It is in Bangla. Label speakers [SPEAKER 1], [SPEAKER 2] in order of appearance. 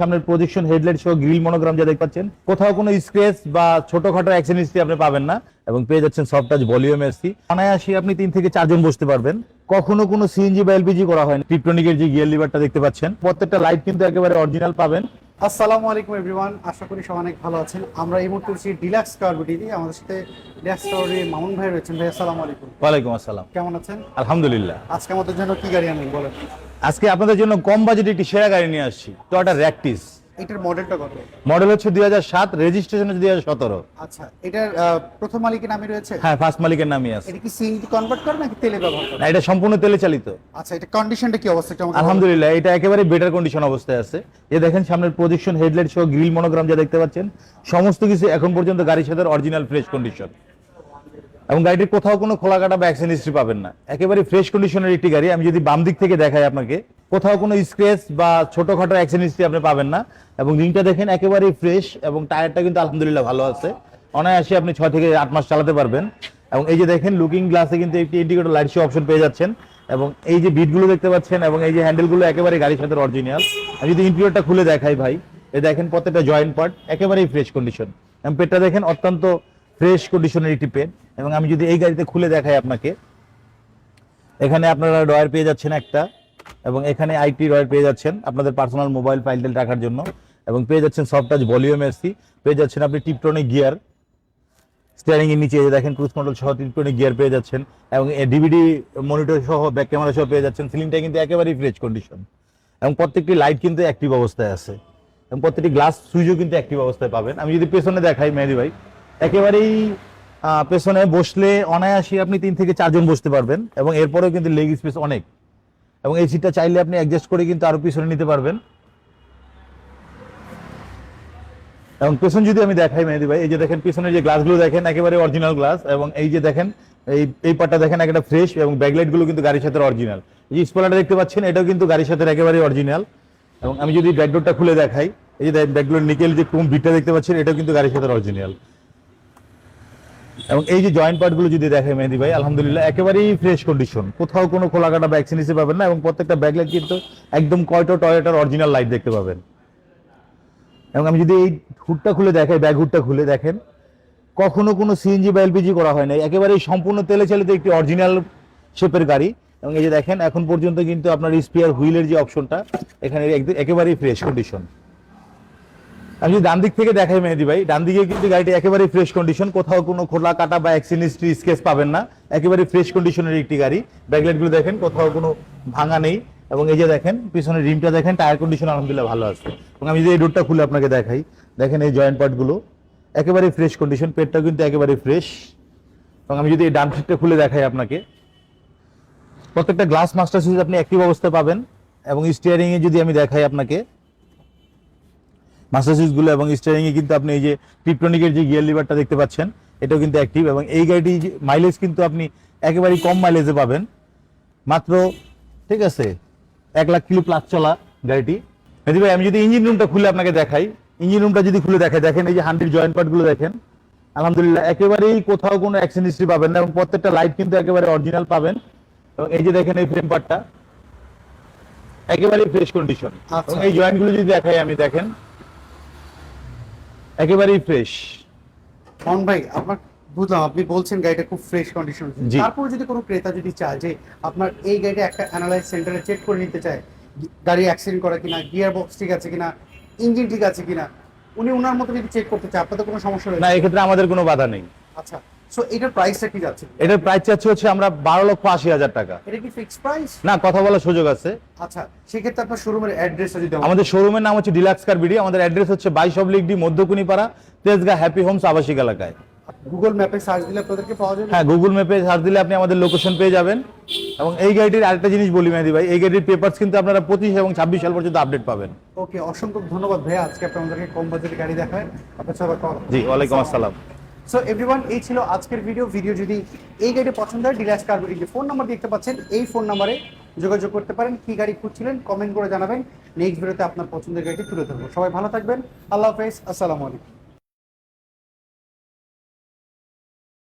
[SPEAKER 1] সামনের প্রজেকশন হেডলাইট সহ গ্রিল মনোগ্রাম যা দেখতে পাচ্ছেন কোথাও কোনো স্ক্রেচ বা ছোটখাটো অ্যাক্সিডেন্ট আপনি পাবেন না এবং পেয়ে যাচ্ছেন সফট টাচ ভলিউম এসি অনায়াসে আপনি তিন থেকে চারজন বসতে পারবেন। কখনো কোনো সিএনজি বা এলপিজি করা হয়নি। টিপটনিকের যে গিয়ার লিভারটা দেখতে পাচ্ছেন প্রত্যেকটা লাইট কিন্তু একেবারে অরিজিনাল পাবেন।
[SPEAKER 2] আসসালামু আলাইকুম এভরিওয়ান আশা করি সবাই অনেক ভালো আছেন। আমরা এই মুহূর্তে রয়েছি ডিলাক্স কার বিটিতে আমাদের সাথে ডিলাক্স কারের মামুন ভাই রয়েছেন। ভাই আসসালামু আলাইকুম।
[SPEAKER 1] ওয়ালাইকুম আসসালাম।
[SPEAKER 2] কেমন আছেন?
[SPEAKER 1] আলহামদুলিল্লাহ।
[SPEAKER 2] আজকে আমাদের জন্য কি গাড়ি আনবেন বলেন?
[SPEAKER 1] আজকে আপনাদের জন্য কম বাজেটে একটি সেরা গাড়ি নিয়ে আসছি টয়টা র্যাকটিস
[SPEAKER 2] এটার মডেলটা কত?
[SPEAKER 1] মডেল হচ্ছে দুই হাজার সাত রেজিস্ট্রেশন হচ্ছে দুই হাজার সতেরো।
[SPEAKER 2] আচ্ছা এটার প্রথম মালিকের নামে রয়েছে?
[SPEAKER 1] হ্যাঁ ফার্স্ট মালিকের নামই আছে।
[SPEAKER 2] এটা কি সিএনজি কনভার্ট করে নাকি তেলে ব্যবহার করে?
[SPEAKER 1] না এটা সম্পূর্ণ তেলে চালিত।
[SPEAKER 2] আচ্ছা এটা কন্ডিশনটা কি অবস্থা?
[SPEAKER 1] আলহামদুলিল্লাহ এটা একেবারে বেটার কন্ডিশন অবস্থায় আছে। এই দেখেন সামনের প্রজেকশন হেডলাইট সহ গ্রিল মনোগ্রাম যা দেখতে পাচ্ছেন সমস্ত কিছু এখন পর্যন্ত গাড়ির সাথে অরিজিনাল ফ্রেশ কন্ডিশন এবং গাড়িটির কোথাও কোনো খোলা কাটা বা অ্যাক্সিডেন্ট হিস্ট্রি পাবেন না। একেবারে ফ্রেশ কন্ডিশনের একটি গাড়ি। আমি যদি বাম দিক থেকে দেখাই আপনাকে, কোথাও কোনো স্ক্রেচ বা ছোটোখাটো অ্যাক্সিডেন্ট হিস্ট্রি আপনি পাবেন না। এবং রিংটা দেখেন, একেবারেই ফ্রেশ এবং টায়ারটা কিন্তু আলহামদুলিল্লাহ ভালো আছে। অনায়াসে আপনি ছয় থেকে আট মাস চালাতে পারবেন। এবং এই যে দেখেন লুকিং গ্লাসে কিন্তু একটি ইন্ডিকেটর লাইট শো অপশন পেয়ে যাচ্ছেন। এবং এই যে বিটগুলো দেখতে পাচ্ছেন এবং এই যে হ্যান্ডেলগুলো একেবারে গাড়ির সাথে অরিজিনাল আমি যদি ইন্টেরিয়রটা খুলে দেখাই ভাই, এই দেখেন প্রত্যেকটা জয়েন্ট পার্ট একেবারেই ফ্রেশ কন্ডিশন এবং পেটটা দেখেন অত্যন্ত ফ্রেশ কন্ডিশনের একটি পেন। এবং আমি যদি এই গাড়িতে খুলে দেখাই আপনাকে, এখানে আপনারা ডয়ার পেয়ে যাচ্ছেন একটা, এবং এখানে আইটি ডয়ার পেয়ে যাচ্ছেন আপনাদের পার্সোনাল মোবাইল ফাইল রাখার জন্য, এবং পেয়ে যাচ্ছেন সফট টাচ ভলিউম এসি পেয়ে যাচ্ছেন আপনি টিপটনিক গিয়ার স্টিয়ারিং এর নিচে দেখেন ক্রুজ কন্ট্রোল সহ টিপটনিক গিয়ার পেয়ে যাচ্ছেন, এবং ডিভিডি মনিটর সহ ব্যাক ক্যামেরা সহ পেয়ে যাচ্ছেন সিলিংটা কিন্তু একেবারেই ফ্রেশ কন্ডিশন এবং প্রত্যেকটি লাইট কিন্তু অ্যাক্টিভ অবস্থায় আছে, এবং প্রত্যেকটি গ্লাস সুইচও কিন্তু অ্যাক্টিভ অবস্থায় পাবেন। আমি যদি পেছনে দেখাই, মেহেদি ভাই একেবারেই পেছনে বসলে অনায়াসে আপনি তিন থেকে চারজন বসতে পারবেন এবং এরপরেও কিন্তু লেগ স্পেস অনেক। এবং এই সিটটা চাইলে আপনি অ্যাডজাস্ট করে কিন্তু আরও পিছনে নিতে পারবেন। এবং পেছন যদি আমি দেখাই, মেহেদি ভাই, এই যে দেখেন পিছনের যে গ্লাসগুলো দেখেন, একেবারে অরিজিনাল গ্লাস এবং এই যে দেখেন, এই এই পার্টটা দেখেন একটা ফ্রেশ এবং ব্যাকলাইটগুলো কিন্তু গাড়ির সাথে অরিজিনাল এই যে স্পলারটা দেখতে পাচ্ছেন, এটাও কিন্তু গাড়ির সাথে একেবারে অরিজিনাল এবং আমি যদি ব্যাকডোরটা খুলে দেখাই, এই যে ব্যাকডোর নিকেল যে ক্রোম বিটটা দেখতে পাচ্ছেন, এটাও কিন্তু গাড়ির সাথে অরিজিনাল এবং এই যে জয়েন্ট পার্টগুলো যদি দেখে মেহেদি ভাই, আলহামদুলিল্লাহ একেবারেই ফ্রেশ কন্ডিশন কোথাও কোনো খোলা কাটা বা অ্যাক্সিডেন্ট হিসেবে পাবেন না এবং প্রত্যেকটা ব্যাকলাইট কিন্তু একদম কয়টো টয়টার অরিজিনাল লাইট দেখতে পাবেন। এবং আমি যদি এই হুডটা খুলে দেখাই ব্যাগ হুডটা খুলে দেখেন, কখনো কোনো সিএনজি বা এলপিজি করা হয় না একেবারেই সম্পূর্ণ তেলে চালিত একটি অরিজিনাল শেপের গাড়ি। এবং এই যে দেখেন, এখন পর্যন্ত কিন্তু আপনার স্পিয়ার হুইলের যে অপশনটা এখানে একেবারেই ফ্রেশ কন্ডিশন আমি ডান দিক থেকে দেখাই মেহেদি ভাই, ডান দিকে কিন্তু গাড়িটি একেবারে ফ্রেশ কন্ডিশন কোথাও কোনো খোলা কাটা বা অ্যাক্সিডেন্ট স্কেচ পাবেন না। একেবারে ফ্রেশ কন্ডিশনের একটি গাড়ি। ব্যাকলাইটগুলো দেখেন, কোথাও কোনো ভাঙা নেই। এবং এই যে দেখেন, পিছনের রিমটা দেখেন টায়ার কন্ডিশন আলহামদুলিল্লাহ ভালো আছে। এবং আমি যদি এই ডোরটা খুলে আপনাকে দেখাই, দেখেন এই জয়েন্ট পার্টগুলো একেবারে ফ্রেশ কন্ডিশন পেটটাও কিন্তু একেবারে ফ্রেশ এবং আমি যদি এই ডান সিটটা খুলে দেখাই আপনাকে, প্রত্যেকটা গ্লাস মাস্টার সুইচ আপনি অ্যাক্টিভ অবস্থায় পাবেন। এবং স্টিয়ারিং এ যদি আমি দেখাই আপনাকে মাস্টার সুইচগুলো এবং স্টিয়ারিং এ কিন্তু আপনি এই যে টিপটনিকের যে গিয়ার লিভারটা দেখতে পাচ্ছেন এটাও কিন্তু অ্যাক্টিভ এবং এই গাড়িটি মাইলেজ কিন্তু আপনি একেবারেই কম মাইলেজে পাবেন। মাত্র ঠিক আছে এক লাখ কিলো প্লাস চলা গাড়িটি। মেহেদি ভাই আমি যদি ইঞ্জিন রুমটা খুলে আপনাকে দেখাই ইঞ্জিন রুমটা যদি খুলে দেখাই দেখেন এই যে হান্ড্রেড জয়েন্ট পার্টগুলো দেখেন। আলহামদুলিল্লাহ একেবারেই কোথাও কোনো অ্যাক্সিডেন্ট হিস্ট্রি পাবেন না এবং প্রত্যেকটা লাইট কিন্তু একেবারে অরিজিনাল পাবেন। এবং এই যে দেখেন এই ফ্রেম পার্টটা একেবারেই ফ্রেশ কন্ডিশন
[SPEAKER 2] আচ্ছা।
[SPEAKER 1] এই জয়েন্টগুলো যদি দেখাই আমি দেখেন। একেবারেই ফ্রেশ
[SPEAKER 2] অন ভাই আপনার বুঝলাম আপনি বলছেন গাড়িটা খুব ফ্রেশ কন্ডিশন। তারপর যদি কোনো ক্রেতা যদি চায় যে আপনার এই গাড়িটা একটা অ্যানালাইজ সেন্টারে চেক করে নিতে চায় গাড়ি অ্যাক্সিডেন্ট করা কিনা গিয়ার বক্স ঠিক আছে কিনা ইঞ্জিন ঠিক আছে কিনা উনি ওনার মতো যদি চেক করতে চায় আপনাদের কোনো সমস্যা
[SPEAKER 1] না
[SPEAKER 2] এই
[SPEAKER 1] এক্ষেত্রে আমাদের কোনো বাধা নেই।
[SPEAKER 2] আচ্ছা। সো এটার প্রাইসটা কি যাচ্ছে?
[SPEAKER 1] এটার প্রাইস চাচ্ছে হচ্ছে আমরা বারো লক্ষ আশি হাজার টাকা।
[SPEAKER 2] এটা কি ফিক্সড প্রাইস
[SPEAKER 1] না কথা বলার সুযোগ আছে।
[SPEAKER 2] আচ্ছা সেক্ষেত্রে আপনার শোরুমের অ্যাড্রেসটা যদি আমাদের
[SPEAKER 1] শোরুমের নাম হচ্ছে ডিলাক্স কার বিডি আমাদের অ্যাড্রেস হচ্ছে বাইশ oblique D Madhyakunipara Tejgaon happy homes আবাসিক এলাকায়।
[SPEAKER 2] গুগল ম্যাপে সার্চ দিলে আপনাদেরকে পাওয়া যাবে?
[SPEAKER 1] হ্যাঁ গুগল ম্যাপে সার্চ দিলে আপনি আমাদের লোকেশন পেয়ে যাবেন। এবং এই গাড়িটির আরেকটা জিনিস বলি মেহেদি ভাই এই গাড়ির পেপারস কিন্তু আপনারা পঁচিশ এবং ছাব্বিশ সাল পর্যন্ত আপডেট পাবেন।
[SPEAKER 2] ওকে অসংখ্য ধন্যবাদ ভাইয়া। আজকে আপনি আমাদেরকে কম বাজেটের গাড়ি দেখায়। আপনার সবাই
[SPEAKER 1] জি ওয়ালাইকুম আসসালাম।
[SPEAKER 2] সো এভরিওয়ান এই ছিল আজকের ভিডিও ভিডিও যদি এই গাড়ি পছন্দ হয় ডিলাক্স কার যে ফোন নাম্বার দেখতে পাচ্ছেন, এই ফোন নাম্বারে যোগাযোগ করতে পারেন। কি গাড়ি খুঁজছিলেন কমেন্ট করে জানাবেন। নেক্সট ভিডিওতে আপনার পছন্দের গাড়িটি তুলে ধরবো। সবাই ভালো থাকবেন। আল্লাহ হাফেজ। আসসালামু আলাইকুম।